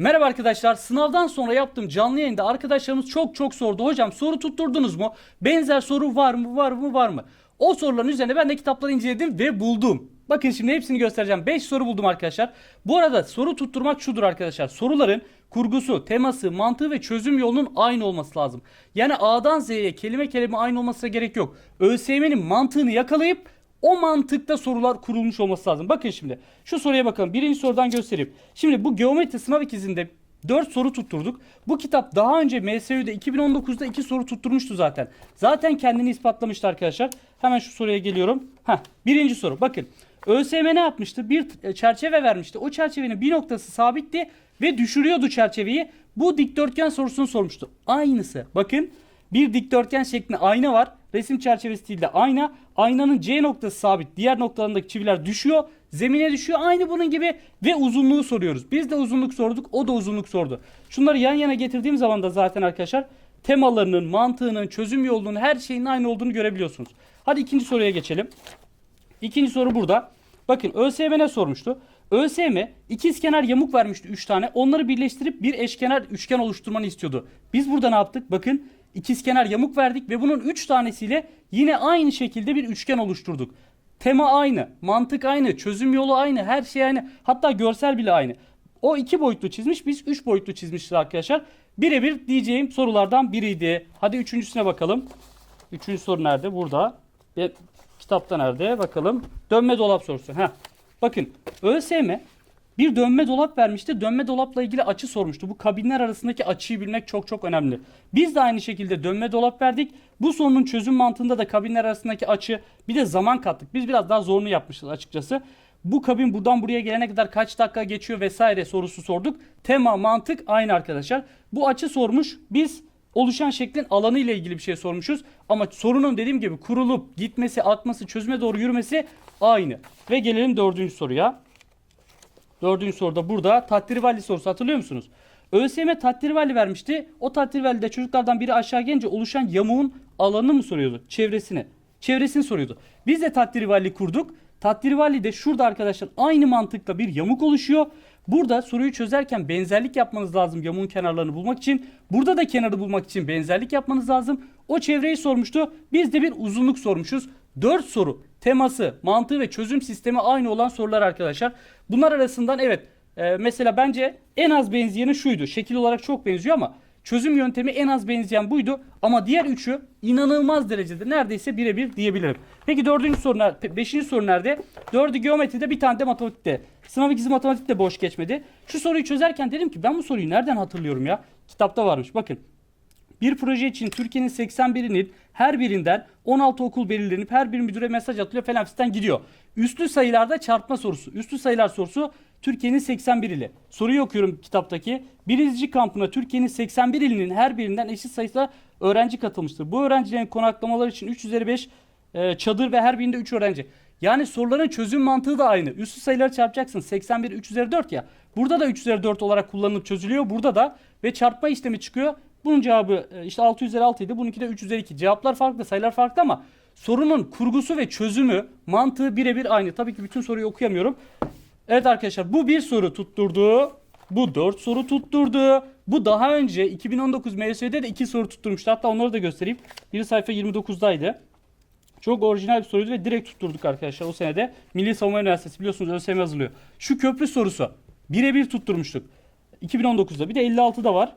Merhaba arkadaşlar. Sınavdan sonra yaptığım canlı yayında arkadaşlarımız çok çok sordu. Hocam soru tutturdunuz mu? Benzer soru var mı? Var mı? Var mı? O soruların üzerine ben de kitapları inceledim ve buldum. Bakın şimdi hepsini göstereceğim. 5 soru buldum arkadaşlar. Bu arada soru tutturmak şudur arkadaşlar. Soruların kurgusu, teması, mantığı ve çözüm yolunun aynı olması lazım. Yani A'dan Z'ye kelime kelime aynı olmasına gerek yok. ÖSYM'nin mantığını yakalayıp o mantıkta sorular kurulmuş olması lazım. Bakın şimdi şu soruya bakalım. Birinci sorudan göstereyim. Şimdi bu geometri sınav ikizinde 4 soru tutturduk. Bu kitap daha önce MSÜ'de 2019'da 2 soru tutturmuştu zaten. Zaten kendini ispatlamıştı arkadaşlar. Hemen şu soruya geliyorum. Heh, birinci soru. Bakın ÖSYM ne yapmıştı? Bir e, çerçeve vermişti. O çerçevenin bir noktası sabitti ve düşürüyordu çerçeveyi. Bu dikdörtgen sorusunu sormuştu. Aynısı. Bakın bir dikdörtgen şeklinde ayna var. Resim çerçevesi değil de ayna. Aynanın C noktası sabit. Diğer noktalarındaki çiviler düşüyor. Zemine düşüyor. Aynı bunun gibi ve uzunluğu soruyoruz. Biz de uzunluk sorduk. O da uzunluk sordu. Şunları yan yana getirdiğim zaman da zaten arkadaşlar temalarının, mantığının, çözüm yolunun her şeyin aynı olduğunu görebiliyorsunuz. Hadi ikinci soruya geçelim. İkinci soru burada. Bakın ÖSYM ne sormuştu? ÖSYM ikizkenar yamuk vermişti 3 tane. Onları birleştirip bir eşkenar üçgen oluşturmanı istiyordu. Biz burada ne yaptık? Bakın ikizkenar yamuk verdik ve bunun 3 tanesiyle yine aynı şekilde bir üçgen oluşturduk. Tema aynı, mantık aynı, çözüm yolu aynı, her şey aynı. Hatta görsel bile aynı. O iki boyutlu çizmiş, biz üç boyutlu çizmişiz arkadaşlar. Birebir diyeceğim sorulardan biriydi. Hadi üçüncüsüne bakalım. Üçüncü soru nerede? Burada. Ve kitapta nerede? Bakalım. Dönme dolap sorusu. Heh. Bakın ÖSYM bir dönme dolap vermişti. Dönme dolapla ilgili açı sormuştu. Bu kabinler arasındaki açıyı bilmek çok çok önemli. Biz de aynı şekilde dönme dolap verdik. Bu sorunun çözüm mantığında da kabinler arasındaki açı bir de zaman kattık. Biz biraz daha zorunu yapmışız açıkçası. Bu kabin buradan buraya gelene kadar kaç dakika geçiyor vesaire sorusu sorduk. Tema, mantık aynı arkadaşlar. Bu açı sormuş. Biz oluşan şeklin alanı ile ilgili bir şey sormuşuz. Ama sorunun dediğim gibi kurulup gitmesi, akması, çözüme doğru yürümesi aynı. Ve gelelim dördüncü soruya. Dördüncü soruda burada Tatlirivalli sorusu hatırlıyor musunuz? ÖSYM Tatlirivalli vermişti. O Tatlirivalli'de çocuklardan biri aşağı gelince oluşan yamuğun alanını mı soruyordu? Çevresini. Çevresini soruyordu. Biz de Tatlirivalli kurduk. Tatlirivalli'de şurada arkadaşlar aynı mantıkla bir yamuk oluşuyor. Burada soruyu çözerken benzerlik yapmanız lazım yamuğun kenarlarını bulmak için. Burada da kenarı bulmak için benzerlik yapmanız lazım. O çevreyi sormuştu. Biz de bir uzunluk sormuşuz. 4 soru teması, mantığı ve çözüm sistemi aynı olan sorular arkadaşlar. Bunlar arasından evet e, mesela bence en az benzeyeni şuydu. Şekil olarak çok benziyor ama çözüm yöntemi en az benzeyen buydu. Ama diğer üçü inanılmaz derecede neredeyse birebir diyebilirim. Peki dördüncü soru? Beşinci soru nerede? Dördü geometride bir tane de matematikte. Sınav ikisi matematikte boş geçmedi. Şu soruyu çözerken dedim ki ben bu soruyu nereden hatırlıyorum ya? Kitapta varmış bakın. Bir proje için Türkiye'nin 81'inin her birinden 16 okul belirlenip her bir müdüre mesaj atılıyor falan fistan gidiyor. Üstlü sayılarda çarpma sorusu. Üstlü sayılar sorusu Türkiye'nin 81 ili. Soruyu okuyorum kitaptaki. Bir izci kampına Türkiye'nin 81 ilinin her birinden eşit sayıda öğrenci katılmıştır. Bu öğrencilerin konaklamaları için 3 üzeri 5 e, çadır ve her birinde 3 öğrenci. Yani soruların çözüm mantığı da aynı. Üstü sayıları çarpacaksın. 81 3 üzeri 4 ya. Burada da 3 üzeri 4 olarak kullanılıp çözülüyor. Burada da ve çarpma işlemi çıkıyor. Bunun cevabı e, işte 6 üzeri 6 idi. Bununki de 3 üzeri 2. Cevaplar farklı, sayılar farklı ama sorunun kurgusu ve çözümü, mantığı birebir aynı. Tabii ki bütün soruyu okuyamıyorum. Evet arkadaşlar bu bir soru tutturdu. Bu 4 soru tutturdu. Bu daha önce 2019 MSÜ'de de 2 soru tutturmuştu. Hatta onları da göstereyim. Biri sayfa 29'daydı. Çok orijinal bir soruydu ve direkt tutturduk arkadaşlar o senede. Milli Savunma Üniversitesi biliyorsunuz ÖSYM hazırlıyor. Şu köprü sorusu. Birebir tutturmuştuk. 2019'da. Bir de 56'da var.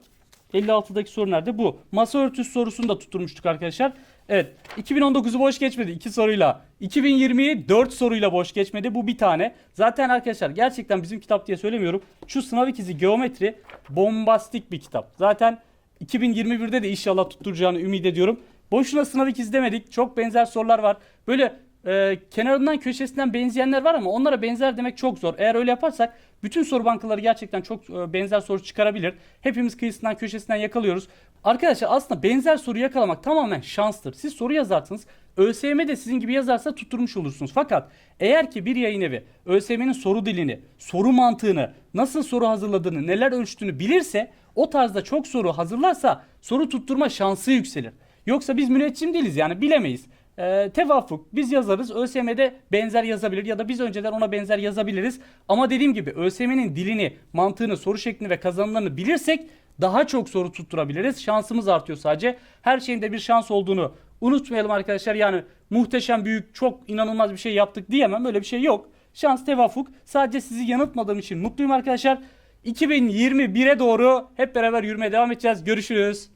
56'daki soru nerede? Bu. Masa örtüsü sorusunu da tutturmuştuk arkadaşlar. Evet. 2019'u boş geçmedi 2 soruyla. 2020'yi 4 soruyla boş geçmedi. Bu bir tane. Zaten arkadaşlar gerçekten bizim kitap diye söylemiyorum. Şu sınav ikizi geometri bombastik bir kitap. Zaten 2021'de de inşallah tutturacağını ümit ediyorum. Boşuna sınav ikizi demedik. Çok benzer sorular var. Böyle e, kenarından köşesinden benzeyenler var ama onlara benzer demek çok zor. Eğer öyle yaparsak bütün soru bankaları gerçekten çok e, benzer soru çıkarabilir. Hepimiz kıyısından köşesinden yakalıyoruz. Arkadaşlar aslında benzer soru yakalamak tamamen şanstır. Siz soru yazarsınız. ÖSYM de sizin gibi yazarsa tutturmuş olursunuz. Fakat eğer ki bir yayın evi ÖSYM'nin soru dilini, soru mantığını, nasıl soru hazırladığını, neler ölçtüğünü bilirse o tarzda çok soru hazırlarsa soru tutturma şansı yükselir. Yoksa biz müneccim değiliz yani bilemeyiz. Ee, tevafuk biz yazarız. ÖSYM'de benzer yazabilir ya da biz önceden ona benzer yazabiliriz. Ama dediğim gibi ÖSYM'nin dilini, mantığını, soru şeklini ve kazanımlarını bilirsek daha çok soru tutturabiliriz. Şansımız artıyor sadece. Her şeyin de bir şans olduğunu unutmayalım arkadaşlar. Yani muhteşem, büyük, çok inanılmaz bir şey yaptık diyemem. Öyle bir şey yok. Şans tevafuk. Sadece sizi yanıltmadığım için mutluyum arkadaşlar. 2021'e doğru hep beraber yürümeye devam edeceğiz. Görüşürüz.